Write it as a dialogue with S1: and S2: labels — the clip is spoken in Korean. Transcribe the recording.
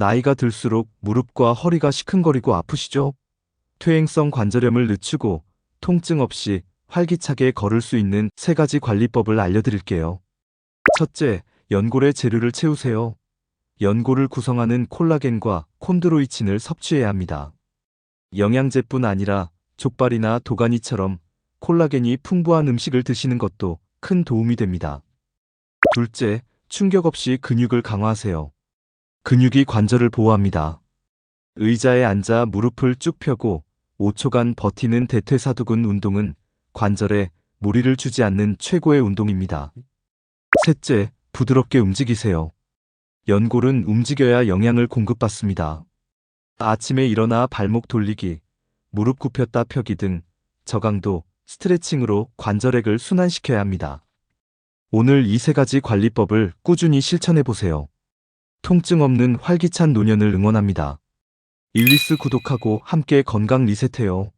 S1: 나이가 들수록 무릎과 허리가 시큰거리고 아프시죠? 퇴행성 관절염을 늦추고 통증 없이 활기차게 걸을 수 있는 세 가지 관리법을 알려드릴게요. 첫째, 연골의 재료를 채우세요. 연골을 구성하는 콜라겐과 콘드로이친을 섭취해야 합니다. 영양제뿐 아니라 족발이나 도가니처럼 콜라겐이 풍부한 음식을 드시는 것도 큰 도움이 됩니다. 둘째, 충격 없이 근육을 강화하세요. 근육이 관절을 보호합니다. 의자에 앉아 무릎을 쭉 펴고 5초간 버티는 대퇴사두근 운동은 관절에 무리를 주지 않는 최고의 운동입니다. 셋째, 부드럽게 움직이세요. 연골은 움직여야 영양을 공급받습니다. 아침에 일어나 발목 돌리기, 무릎 굽혔다 펴기 등 저강도 스트레칭으로 관절액을 순환시켜야 합니다. 오늘 이 세 가지 관리법을 꾸준히 실천해 보세요. 통증 없는 활기찬 노년을 응원합니다. 일리스 구독하고 함께 건강 리셋해요.